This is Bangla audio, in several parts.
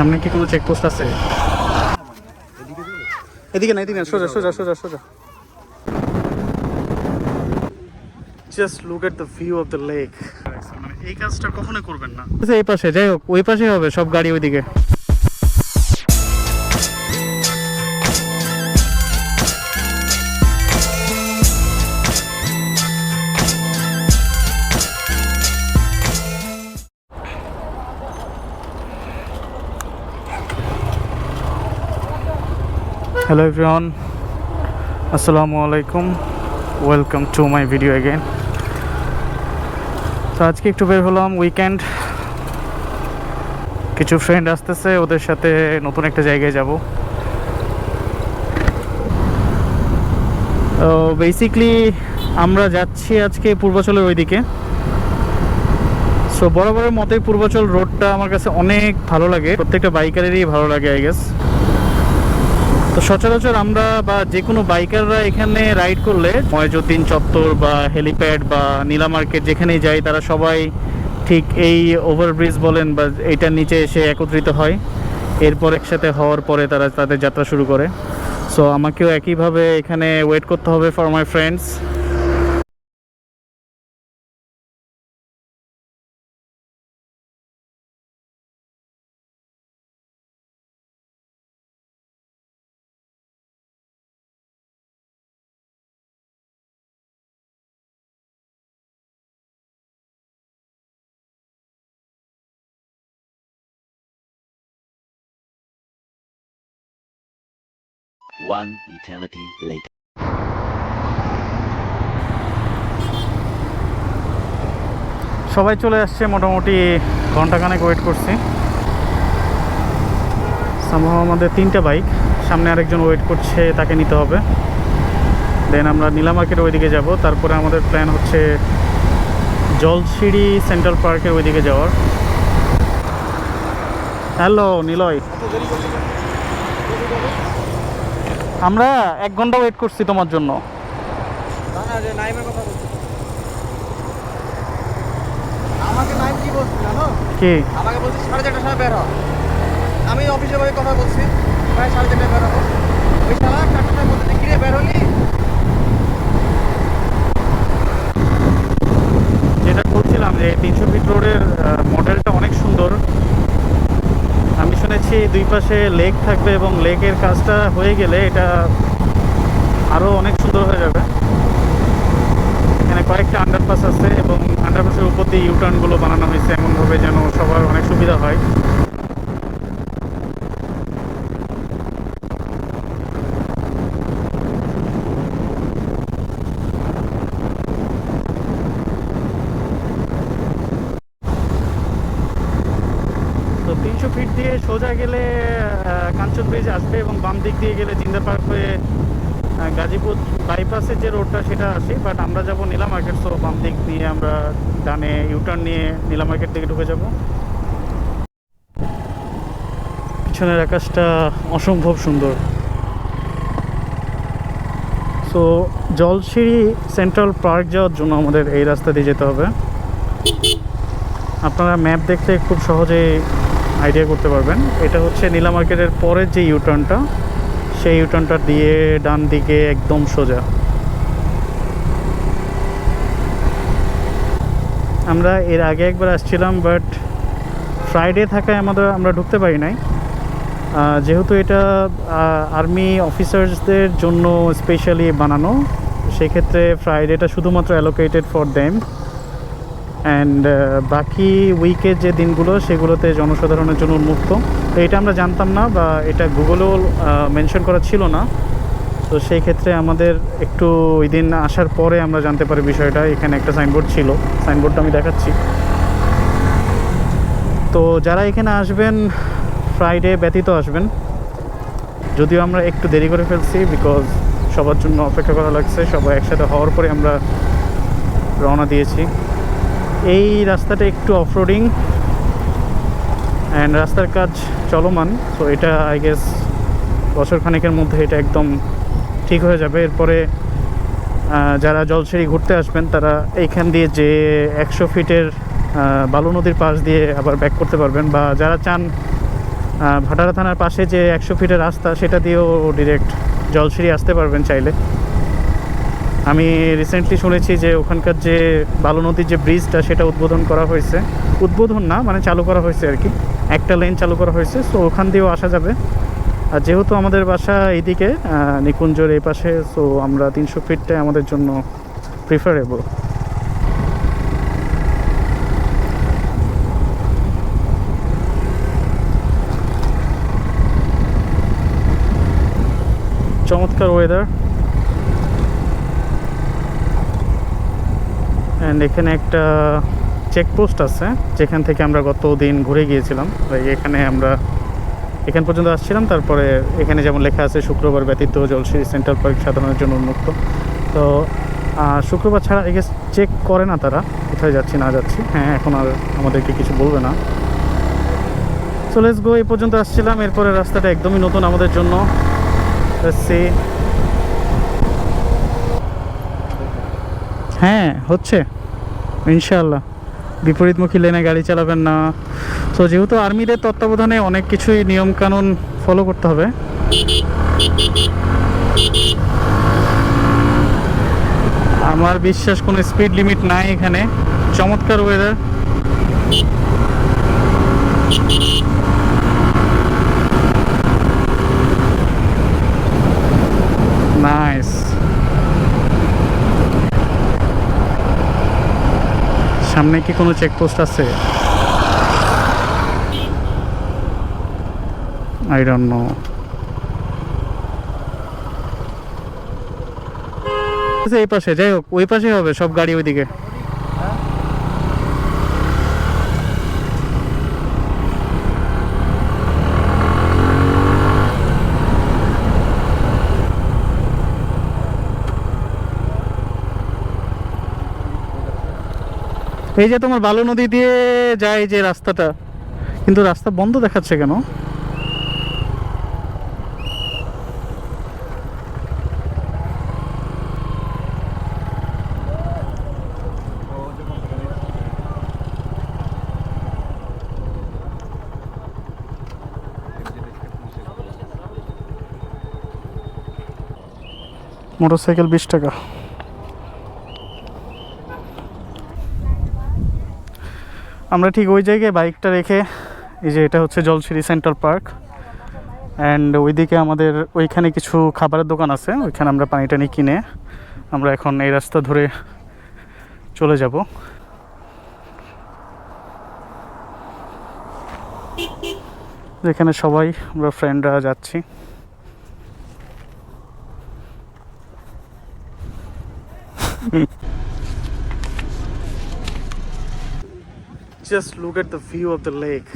সামনে কি কোনো চেকপোস্ট আছে? এদিকে না এদিকে না সোজা সোজা সোজা সোজা। Just look at the view of the lake মানে এই কাজটা কখনো করবেন না। আচ্ছা, এই পাশে যাই হোক ওই পাশে হবে সব গাড়ি ওইদিকে। হ্যালো এভরিওয়ান আসসালামু আলাইকুম welcome to my video again তো আজকে একটু বের হলাম উইকেন্ড কিছু ফ্রেন্ড আসতেছে, ওদের সাথে নতুন একটা জায়গায় যাব। তো বেসিকলি আমরা যাচ্ছি আজকে পূর্বাচলের ওইদিকে। সো বরাবরের মতোই পূর্বাচল রোডটা আমার কাছে অনেক ভালো লাগে। প্রত্যেকটা বাইকারেরই ভালো লাগে আই গেস তো সচরাচর আমরা বা যে কোনো বাইকাররা এখানে রাইড করলে ময়জুদ্দিন চত্বর বা হেলিপ্যাড বা নীলা মার্কেট যেখানেই যাই, তারা সবাই ঠিক এই ওভারব্রিজ বলেন বা এইটার নিচে এসে একত্রিত হয়। এরপর একসাথে হওয়ার পরে তারা তাদের যাত্রা শুরু করে। সো আমাকেও একইভাবে এখানে ওয়েট করতে হবে for my friends One eternity later. সবাই চলে আসছে, মোটামুটি ঘন্টাখানেক ওয়েট করছি। সম্ভব আমাদের তিনটা বাইক সামনে আরেকজন ওয়েট করছে, তাকে নিতে হবে। দেন আমরা নীলা মার্কেটের ওইদিকে যাব, তারপরে আমাদের প্ল্যান হচ্ছে জলসিঁড়ি সেন্ট্রাল পার্কের ওইদিকে যাওয়ার। হ্যালো নিলয়। আমরা এক ঘণ্টা ওয়েট করছি তোমার জন্য। আমাকে নাইম কি বলছি জানো? কি? আমাকে বলছি সাড়ে চারটার সময় বের আমি অফিসে কথা বলছি প্রায় সাড়ে চারটায় বের হব। ওই শালা চারটার মধ্যে কিরে বের হলি? যেটা বলছিলাম যে তিনশো ফিট রোডের মডেলটা অনেক সুন্দর আমি শুনেছি দুই পাশে লেক থাকবে এবং লেকের কাজটা হয়ে গেলে এটা আরও অনেক সুন্দর হয়ে যাবে। এখানে কয়েকটা আন্ডারপাস আছে এবং আন্ডারপাসের উপর দিয়ে ইউটার্নগুলো বানানো হয়েছে। এমনভাবে যেন সবার অনেক সুবিধা হয় তো তিনশো ফিট দিয়ে সোজা গেলে কাঞ্চন ব্রিজ আসবে এবং বাম দিক দিয়ে গেলে জিন্দা পার্ক হয়ে গাজীপুর বাইপাসের যে রোডটা সেটা আসে বাট আমরা যাব নীলা মার্কেট সো বাম দিক দিয়ে আমরা ডানে ইউটার্ন নিয়ে নীলা মার্কেট থেকে ঢুকে যাব। পিছনের আকাশটা অসম্ভব সুন্দর। সো জলসিঁড়ি সেন্ট্রাল পার্ক যাওয়ার জন্য আমাদের এই রাস্তা দিয়ে যেতে হবে। আপনারা ম্যাপ দেখলে খুব সহজে আইডিয়া করতে পারবেন। এটা হচ্ছে নীলা মার্কেটের পরের যে ইউটার্নটা সেই ইউটার্নটা দিয়ে ডান দিকে একদম সোজা। আমরা এর আগে একবার আসছিলাম বাট ফ্রাইডে থাকায় আমাদের, আমরা ঢুকতে পারি নাই। যেহেতু এটা আর্মি অফিসার্সদের জন্য স্পেশালি বানানো, সেক্ষেত্রে ফ্রাইডেটা শুধুমাত্র অ্যালোকেটেড ফর দেম অ্যান্ড বাকি উইকের যে দিনগুলো, সেগুলোতে জনসাধারণের জন্য উন্মুক্ত। তো এটা আমরা জানতাম না বা এটা গুগলেও মেনশন করা ছিল না। তো সেই ক্ষেত্রে আমাদের একটু ওই দিন আসার পরে আমরা জানতে পারি বিষয়টা। এখানে একটা সাইনবোর্ড ছিল। সাইনবোর্ডটা আমি দেখাচ্ছি। তো যারা এখানে আসবেন ফ্রাইডে ব্যতীত আসবেন। যদিও আমরা একটু দেরি করে ফেলছি বিকজ সবার জন্য অপেক্ষা করা লাগছে। সবাই একসাথে হওয়ার পরে আমরা রওনা দিয়েছি। এই রাস্তাটা একটু অফরোডিং অ্যান্ড রাস্তার কাজ চলমান। সো এটা আই গেস বছর খানেকের মধ্যে এটা একদম ঠিক হয়ে যাবে। এরপরে যারা জলসিঁড়ি ঘুরতে আসবেন, তারা এইখান দিয়ে যে একশো ফিটের বালু নদীর পাশ দিয়ে আবার ব্যাক করতে পারবেন বা যারা চান ভাটারা থানার পাশে যে একশো ফিটের রাস্তা, সেটা দিয়েও ডিরেক্ট জলসিঁড়ি আসতে পারবেন চাইলে। আমি রিসেন্টলি শুনেছি যে ওখানকার যে বালু নদীর যে ব্রিজটা সেটা উদ্বোধন করা হয়েছে। উদ্বোধন না মানে চালু করা হয়েছে আর কি। একটা লেন চালু করা হয়েছে সো ওখান দিয়েও আসা যাবে। আর যেহেতু আমাদের বাসা এইদিকে নিকুঞ্জর এই পাশে সো আমরা তিনশো ফিটটাই আমাদের জন্য প্রিফারেবল চমৎকার ওয়েদার এখানে একটা চেকপোস্ট আছে, যেখান থেকে আমরা গত দিন ঘুরে গিয়েছিলাম। এখানে আমরা এখান পর্যন্ত আসছিলাম, তারপরে এখানে যেমন লেখা আছে, শুক্রবার ব্যতীত জলসিরি সেন্ট্রাল পার্ক সাধারণের জন্য উন্মুক্ত। তো শুক্রবার ছাড়া এগে চেক করে না তারা, কোথায় যাচ্ছি, না যাচ্ছি। হ্যাঁ এখন আর আমাদেরকে কিছু বলবে না। লেটস গো এই পর্যন্ত আসছিলাম। এরপরে রাস্তাটা একদমই নতুন আমাদের জন্য। হ্যাঁ হচ্ছে। ইনশাআল্লাহ। বিপরীতমুখী লেনে গাড়ি চালাবেন না। তো যেহেতু আর্মিদের তত্ত্বাবধানে অনেক কিছুই নিয়মকানুন ফলো করতে হবে। আমার বিশ্বাস কোনো স্পিড লিমিট নাই এখানে। চমৎকার ওয়েদার নাইস সামনে কি কোনো চেকপোস্ট আছে? আই ডোন্ট নো এই পাশে, যাই হোক, ওই পাশে হবে, সব গাড়ি ওইদিকে। এই যে তোমার বালু নদী দিয়ে যায় যে রাস্তাটা, কিন্তু রাস্তা বন্ধ দেখাচ্ছে কেন? মোটরসাইকেল বিশ টাকা। আমরা ঠিক ওই জায়গায় বাইকটা রেখে, এই যে এটা হচ্ছে জলসিরি সেন্ট্রাল পার্ক। অ্যান্ড ওইদিকে আমাদের ওইখানে কিছু খাবারের দোকান আছে, ওইখানে আমরা পানি টানি কিনে আমরা এখন এই রাস্তা ধরে চলে যাব। যেখানে সবাই, আমরা ফ্রেন্ডরা যাচ্ছি। Just look at the view of the lake.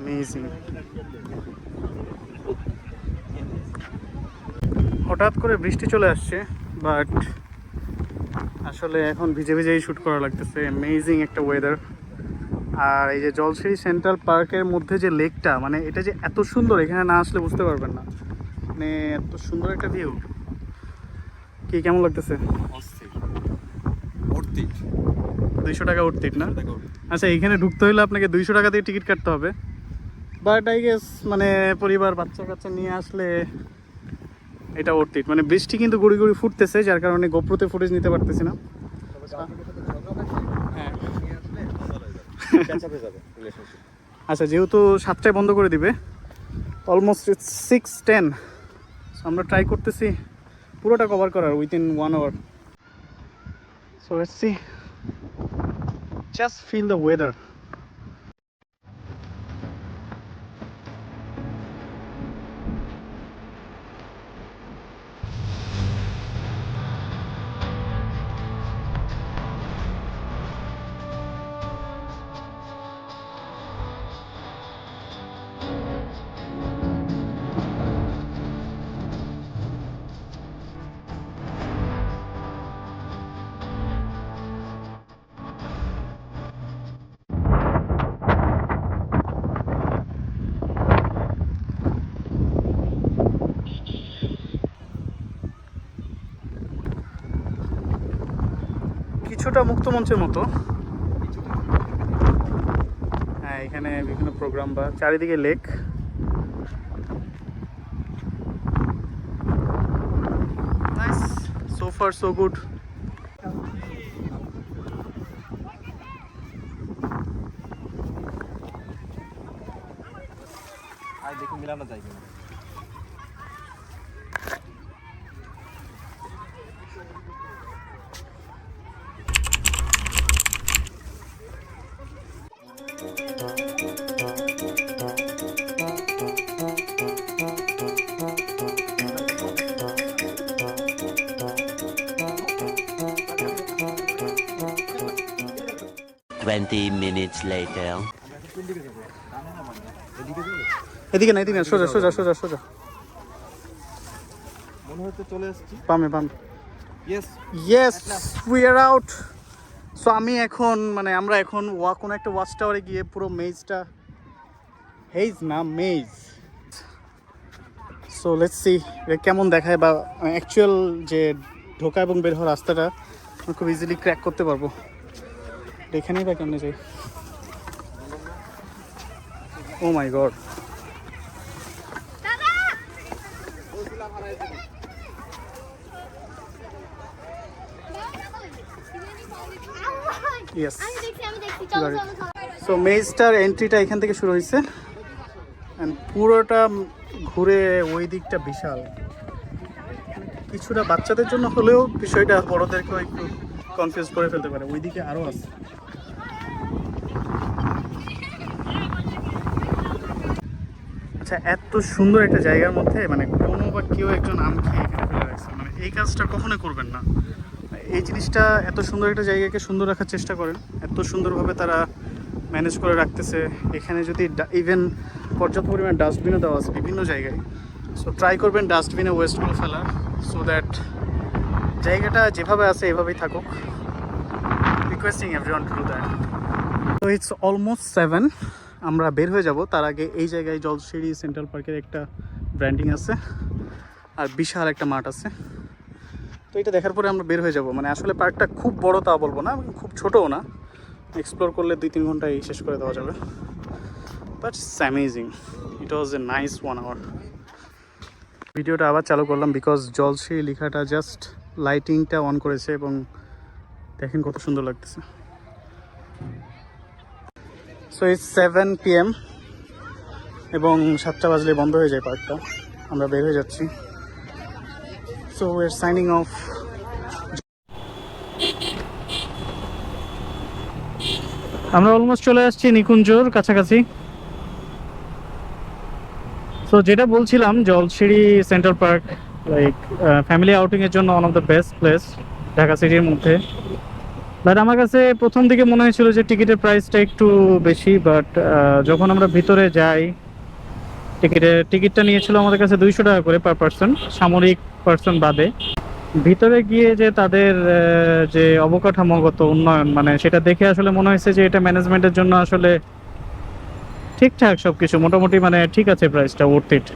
Amazing. হঠাৎ করে বৃষ্টি চলে আসছে বাট আসলে এখন ভিজে ভিজেই শ্যুট করা লাগতেছে। অ্যামেজিং একটা ওয়েদার আর এই যে জলসিরি সেন্ট্রাল পার্কের মধ্যে যে লেকটা মানে এটা যে এত সুন্দর, এখানে না আসলে বুঝতে পারবেন না। মানে এত সুন্দর একটা ভিউ কি, কেমন লাগতেছে? অর্থিক দুইশো টাকা উঠতিট না? আচ্ছা এইখানে ঢুকতে হলে আপনাকে দুইশো টাকা দিয়ে টিকিট কাটতে হবে। বাট আই গেস মানে পরিবার বাচ্চা কাচ্চা নিয়ে আসলে এটা অর্থিত মানে বৃষ্টি কিন্তু গুড়ি গুড়ি ফুটতেছে যার কারণে গোপ্রোতে ফুটেজ নিতে পারতেছি না। হ্যাঁ আচ্ছা যেহেতু সাতটায় বন্ধ করে দিবে অলমোস্ট সিক্স টেন আমরা ট্রাই করতেছি পুরোটা কভার করার within one hour so let's see just feel the weather কিছুটা মুক্তমঞ্চের মতো। হ্যাঁ এখানে বিভিন্ন প্রোগ্রাম বা চারিদিকে lake so so so good. आज देखो 20 minutes later. এদিকে না এদিকে সোজা সোজা সোজা সোজা। মনে হচ্ছে চলে আসছি পামে পামে yes yes we are out so আমি এখন মানে আমরা এখন ওয়া কোনো একটা ওয়াচ টাওয়ারে গিয়ে পুরো মেজটা হেজ না মেজ সো লেটস সি কেমন দেখায় বা অ্যাকচুয়াল যে ঢোকা এবং বের হওয়ার রাস্তাটা খুব ইজিলি ক্র্যাক করতে পারব। এখানেই বা কেমনে যাই। ও মাই গড চলো সো মেজটার এন্ট্রিটা এখান থেকে শুরু হয়েছে। অ্যান্ড পুরোটা ঘুরে ওই দিকটা বিশাল। কিছুটা বাচ্চাদের জন্য হলেও বিষয়টা বড়দেরকেও একটু কনফিউজ করে ফেলতে পারে। ওইদিকে আরও আছে। আচ্ছা এত সুন্দর একটা জায়গার মধ্যে মানে কোনো বা কেউ একজন আম খেয়ে এখানে ফেলে রাখছে। মানে এই কাজটা কখনোই করবেন না। এই জিনিসটা এত সুন্দর একটা জায়গাকে সুন্দর রাখার চেষ্টা করেন। এত সুন্দরভাবে তারা ম্যানেজ করে রাখতেছে। এখানে যদি ইভেন পর্যাপ্ত পরিমাণ ডাস্টবিনও দেওয়া আছে বিভিন্ন জায়গায়। সো ট্রাই করবেন ডাস্টবিনে ওয়েস্টগুলো ফেলা সো দ্যাট জায়গাটা যেভাবে আছে, এভাবেই থাকুক। রিকোয়েস্টিং এভরিওয়ান টু দ্যাট তো ইটস অলমোস্ট সেভেন আমরা বের হয়ে যাব। তার আগে এই জায়গায় জলশিরি সেন্ট্রাল পার্কের একটা ব্র্যান্ডিং আছে আর বিশাল একটা মাঠ আছে। তো এটা দেখার পরে আমরা বের হয়ে যাব। মানে আসলে পার্কটা খুব বড় তা বলব না, খুব ছোটও না। এক্সপ্লোর করলে দুই তিন ঘন্টায় শেষ করে দেওয়া যাবে। But it's amazing it was a nice one hour ভিডিওটা আবার চালু করলাম বিকজ জলশ্রী লেখাটা জাস্ট লাইটিংটা অন করেছে এবং দেখেন কত সুন্দর লাগতেছে। সো ইটস সেভেন পিএম এবং সাতটা বাজলে বন্ধ হয়ে যায় পার্কটা। আমরা বের হয়ে যাচ্ছি। So we are signing off আমরা অলমোস্ট চলে আসছি নিকুঞ্জর কাছাকাছি। সো যেটা বলছিলাম Jolshiri central park like family আউটিংয়ের জন্য one of the best place Dhaka সিটির মধ্যে। বাট আমার কাছে প্রথম দিকে মনে হয়েছিল যে টিকিটের প্রাইসটা একটু বেশি বাট যখন আমরা ভিতরে যাই টিকিটের টিকিটটা নিয়েছিল আমাদের কাছে দুইশো টাকা করে পার পার্সন সামরিক পার্সন বাদে। ভিতরে গিয়ে যে তাদের যে অবকাঠামোগত উন্নয়ন মানে সেটা দেখে আসলে মনে হয়েছে যে এটা ম্যানেজমেন্টের জন্য আসলে ঠিকঠাক সব কিছু মোটামুটি মানে ঠিক আছে প্রাইসটা worth it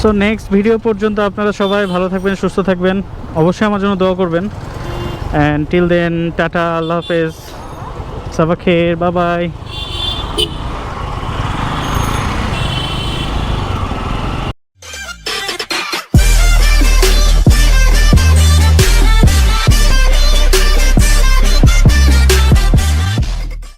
so next video পর্যন্ত আপনারা সবাই ভালো থাকবেন, সুস্থ থাকবেন। অবশ্যই আমার জন্য দোয়া করবেন। অ্যান্ড টিল দেন টাটা আল্লাহ হাফেজ সাবাখের বাবাই